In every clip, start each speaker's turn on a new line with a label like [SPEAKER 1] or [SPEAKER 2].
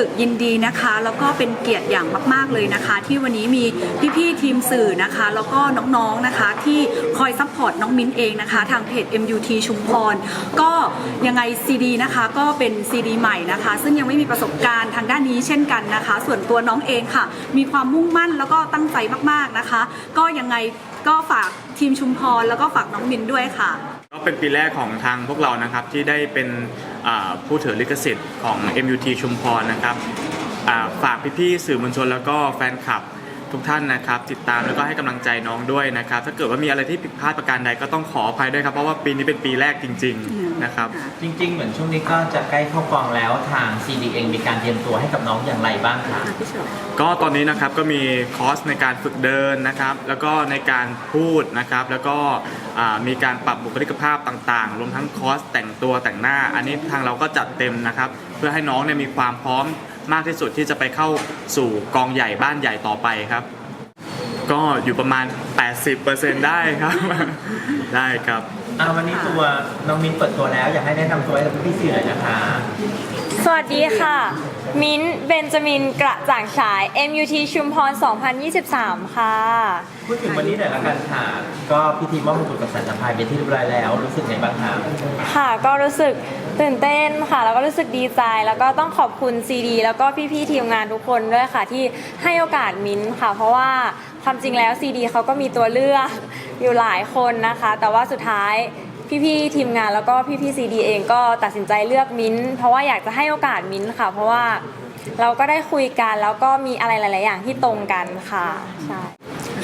[SPEAKER 1] สึกยินดีนะคะ แล้วก็เป็นเกียรติอย่างมาก ๆเลยนะคะ ที่วันนี้มีพี่ๆทีมสื่อนะคะ แล้วก็น้องๆนะคะที่คอยซัพพอร์ตน้องมิ้นเองนะคะ ทางเพจ MUT ชุมพร ก็ยังไงซีดีนะคะก็เป็นซีดีใหม่นะคะ ซึ่งยังไม่มีประสบการณ์ทางด้านนี้เช่นกันนะคะ ส่วนตัวน้องเองค่ะ มีความมุ่งมั่นแล้วก็ตั้งใจมากๆนะคะ ก็ยังไงก็ฝากทีมชุมพรแล้วก็ฝากน้องมิ้นด้วยค่ะ
[SPEAKER 2] ก็เป็นปีแรกของทางพวกเรานะครับที่ได้เป็นผู้ถือลิขสิทธิ์ของ MUT ชุมพรนะครับฝากพี่ๆสื่อมวลชนแล้วก็แฟนคลับ ทุกท่านนะครับ ติดตามแล้วก็ให้กำลังใจน้องด้วยนะครับ ถ้าเกิดว่ามีอะไรที่ผิดพลาดประการใดก็ต้องขออภัยด้วยครับ เพราะว่าปีนี้เป็นปีแรกจริง ๆนะครับ
[SPEAKER 3] จริง ๆ เหมือนช่วงนี้ก็จะใกล้เข้ากองแล้วทาง CD เองมีการเตรียมตัวให้กับน้องอย่างไรบ้างคะ
[SPEAKER 2] ก็ตอนนี้นะครับก็มีคอร์สในการฝึกเดินนะครับ แล้วก็ในการพูดนะครับ แล้วก็อ่ามีการปรับบุคลิกภาพต่างๆ รวมทั้งคอร์สแต่งตัวแต่งหน้า อันนี้ทางเราก็จัดเต็มนะครับ เพื่อให้น้องเนี่ยมีความพร้อม มากที่สุดที่จะไปเข้าสู่กองใหญ่บ้านใหญ่ต่อไปครับ ก็อยู่ประมาณ 80%ได้ครับ ได้ครับ
[SPEAKER 3] อ่าวันนี้ตัวน้องมิ้นเปิดตัวแล้ว อยากให้แนะนำตัวให้กับพี่ๆสื่อหน่อยนะคะ
[SPEAKER 4] สวัสดีค่ะ มิ้นท์เบนจามินกระจ่างฉาย MUT ชุมพร 2023 ค่ะ
[SPEAKER 3] พูดถึงวันนี้หน่อยละกันค่ะ ก็พิธีมอบมงกุฎกับสันตพายเป็นที่เรียบร้อยแล้ว รู้สึกไงบ้างคะ
[SPEAKER 4] ค่ะก็รู้สึกตื่นเต้นค่ะ แล้วก็รู้สึกดีใจ แล้วก็ต้องขอบคุณซีดีแล้วก็พี่ๆทีมงานทุกคนด้วยค่ะ ที่ให้โอกาสมิ้นท์ค่ะ เพราะว่าความจริงแล้วซีดีเขาก็มีตัวเลือกอยู่หลายคนนะคะ แต่ว่าสุดท้าย พี่ๆทีมงานแล้วก็พี่ๆซีดีเองก็ตัดสินใจเลือกมิ้นท์เพราะว่าอยากจะให้โอกาสมิ้นท์ค่ะ เพราะว่าเราก็ได้คุยกันแล้วก็มีอะไรหลาย ๆ อย่างที่ตรงกันค่ะใช่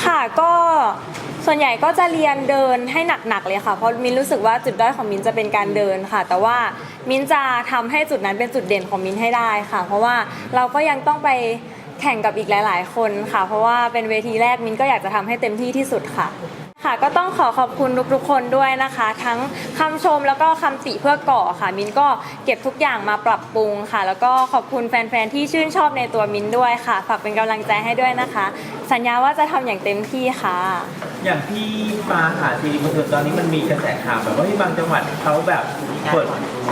[SPEAKER 4] ค่ะก็ส่วนใหญ่ก็จะเรียนเดินให้หนัก ๆ เลยค่ะ เพราะมิ้นรู้สึกว่าจุดด้อยของมิ้นจะเป็นการเดินค่ะ แต่ว่ามิ้นจะทำให้จุดนั้นเป็นจุดเด่นของมิ้นให้ได้ค่ะ เพราะว่าเราก็ยังต้องไปแข่งกับอีกหลาย ๆ คนค่ะ เพราะว่าเป็นเวทีแรกมิ้นก็อยากจะทำให้เต็มที่ที่สุดค่ะ ค่ะก็ต้องขอขอบคุณทุกๆคนด้วยนะคะ ทั้งคำชมแล้วก็คำติเพื่อก่อค่ะ มินก็เก็บทุกอย่างมาปรับปรุงค่ะ แล้วก็ขอบคุณแฟนๆที่ชื่นชอบในตัวมินด้วยค่ะฝากเป็นกำลังใจให้ด้วยนะคะ สัญญาว่าจะทำอย่างเต็มที่ค่ะ
[SPEAKER 3] อย่างพี่ฟ้าค่ะซีดีบันเทิงตอนนี้มันมีกระแสข่าวแบบว่าที่บางจังหวัดเขาแบบเปิด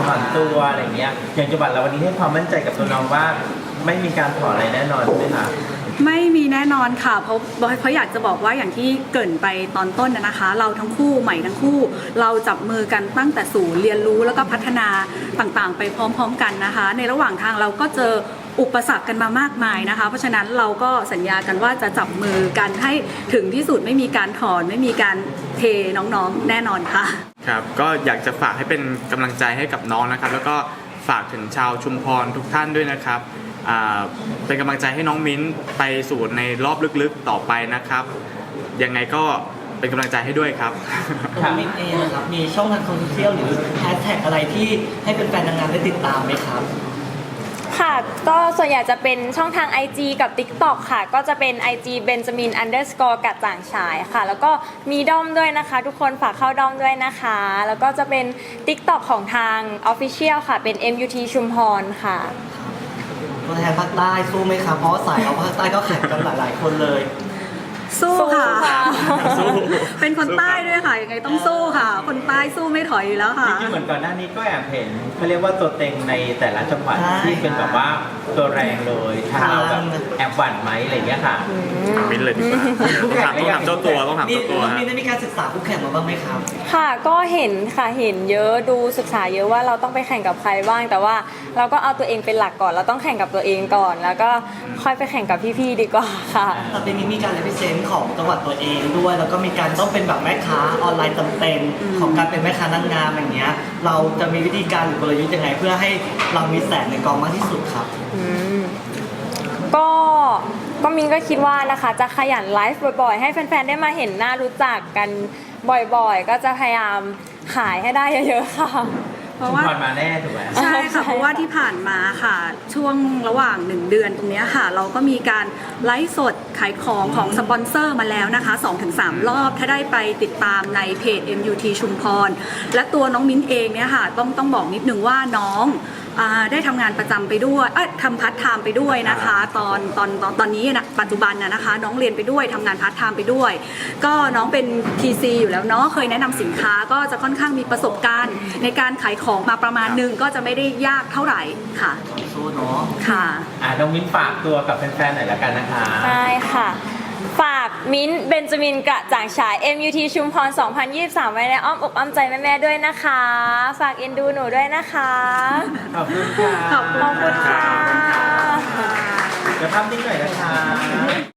[SPEAKER 3] ถอนตัวอะไรเงี้ยอย่างจังหวัดเราวันนี้ให้ความมั่นใจกับตัวน้องว่าไม่มีการถอนอะไรแน่นอนใช่ไหมคะ
[SPEAKER 1] ไม่มีแน่นอนค่ะเพราะเพราะอยากจะบอกว่าอย่างที่เกรินไปตอนต้นนะนะคะ เราทั้งคู่ใหม่ทั้งคู่ เราจับมือกันตั้งแต่ศูนย์เรียนรู้แล้วก็พัฒนาต่างๆ ไปพร้อม ๆ กันนะคะ ในระหว่างทางเราก็เจออุปสรรคกันมามากมายนะคะ เพราะฉะนั้นเราก็สัญญากันว่าจะจับมือกันให้ถึงที่สุดไม่มีการถอนไม่มีการเทน้องๆแน่นอนค่ะ
[SPEAKER 2] ครับ ก็อยากจะฝากให้เป็นกำลังใจให้กับน้องนะครับ แล้วก็ ฝากถึงชาวชุมพรทุกท่านด้วยนะครับเป็นกำลังใจให้น้องมิ้นไปสู่ในรอบลึกๆต่อไปนะครับยังไงก็เป็นกำลังใจให้ด้วยครับ
[SPEAKER 3] ค่ะ
[SPEAKER 5] มิกเองนะครับมีช่องทางโซเชียลหรือแฮชแท็กอะไรที่ให้เป็นแฟนนางงามได้ติดตามไหมครับ
[SPEAKER 4] ค่ะ ก็ส่วนใหญ่จะเป็นช่องทาง IG กับ TikTok ค่ะ ก็จะเป็น IG Benjamin underscore กัดจ่างชายค่ะ แล้วก็มีด้อมด้วยนะคะ ทุกคนฝากเข้าด้อมด้วยนะคะ แล้วก็จะเป็น TikTok ของทาง Official ค่ะ เป็น MUT ชุมพรค่ะ
[SPEAKER 5] ตัวแทนภาคใต้สู้ไหมครับเพราะสายเอาภาคใต้ก็แข่งกันหลาย ๆ คนเลย
[SPEAKER 1] สู้ค่ะ
[SPEAKER 4] สู้ค่ะ
[SPEAKER 2] สู้
[SPEAKER 1] เป็นคนใต้ด้วยค่ะ ยังไงต้องสู้ค่ะ คนใต้สู้ไม่ถอยอยู่แล้วค่ะ
[SPEAKER 3] จริงๆเหมือนก่อนหน้านี้ก็แอบเห็นเขาเรียกว่าตัวเต็งในแต่ละจังหวัด
[SPEAKER 5] ใช่
[SPEAKER 3] ที่เป็นแบบว่าตัวแรงเลยทางเราแบบแอบหวั่นไหมอะไรเงี้ยค่ะ
[SPEAKER 2] ถามมิ้นเลยดีกว่าต้องถามต้องถามเจ้าตัวต้องถาม
[SPEAKER 5] นี่
[SPEAKER 2] เจ้าตัว
[SPEAKER 5] น้อง
[SPEAKER 2] ฮะ
[SPEAKER 5] มินได้มีการศึกษาคู่แข่งมาบ้างไหมครับ
[SPEAKER 4] ค่ะก็เห็นค่ะเห็นเยอะดูศึกษาเยอะว่าเราต้องไปแข่งกับใครบ้าง แต่ว่าเราก็เอาตัวเองเป็นหลักก่อน เราต้องแข่งกับตัวเองก่อน แล้วก็ค่อยไปแข่งกับพี่ๆดีกว่าค่ะ
[SPEAKER 5] แต่ปีนี้มีการเลพิเซนต์ของจังหวัดตัวเองด้วย แล้วก็มีการต้องเป็นแบบแม่ค้าออนไลน์เต็มๆของการเป็นแม่ค้านางงามอย่างเงี้ย เราจะมีวิธีการหรือกลยุทธ์ยังไง เพื่อให้เรามีแสงในกองมากที่สุดครับ
[SPEAKER 4] ก็ก็มินก็คิดว่านะคะ จะขยันไลฟ์บ่อยๆ ให้แฟนๆ ได้มาเห็นหน้ารู้จักกันบ่อยๆ ก็จะพยายามขายให้ได้เยอะๆค่ะ
[SPEAKER 1] เพราะ
[SPEAKER 3] ชุม
[SPEAKER 1] ว่า
[SPEAKER 3] พรมาแน่ถูกไหม
[SPEAKER 1] ใช่
[SPEAKER 4] ใช่
[SPEAKER 1] ค่ะ เพราะว่าที่ผ่านมาค่ะ ช่วงระหว่าง 1 เดือนตรงเนี้ยค่ะ เราก็มีการไลฟ์สดขายของของสปอนเซอร์มาแล้วนะคะ 2-3 รอบถ้าได้ไปติดตามในเพจ MUT ชุมพร และตัวน้องมิ้นเองเนี่ยค่ะ ต้องต้องบอกนิดนึงว่าน้อง อ่าได้ทำงานประจำไปด้วยเอ้ยทำพาร์ทไทม์ไปด้วยนะคะ ตอนตอนตอนตอนนี้นะปัจจุบันนะนะคะ น้องเรียนไปด้วยทำงานพาร์ทไทม์ไปด้วย ก็น้องเป็น TC อยู่แล้วเนาะเคยแนะนำสินค้าก็จะค่อนข้างมีประสบการณ์ ในการขายของมาประมาณหนึ่งก็จะไม่ได้ยากเท่าไหร่ค่ะ
[SPEAKER 5] สู้เนาะ
[SPEAKER 1] ค่ะ
[SPEAKER 3] อ่าน้องมิ้นฝากตัวกับแฟนๆหน่อยละกันนะคะ
[SPEAKER 4] ใช่ค่ะ ฝากมิ้นท์เบนจามินกระจ่างฉาย MUT ชุมพร 2023 ไว้ในอ้อมอกอ้อมใจแม่ ๆ ด้วยนะคะ ฝากเอ็นดูหนูด้วยนะคะ
[SPEAKER 3] ขอบคุณค่ะ
[SPEAKER 1] ขอบคุณ
[SPEAKER 4] ขอบคุณค่ะ
[SPEAKER 3] เดี๋ยวภาพนิ่งหน่อยนะคะ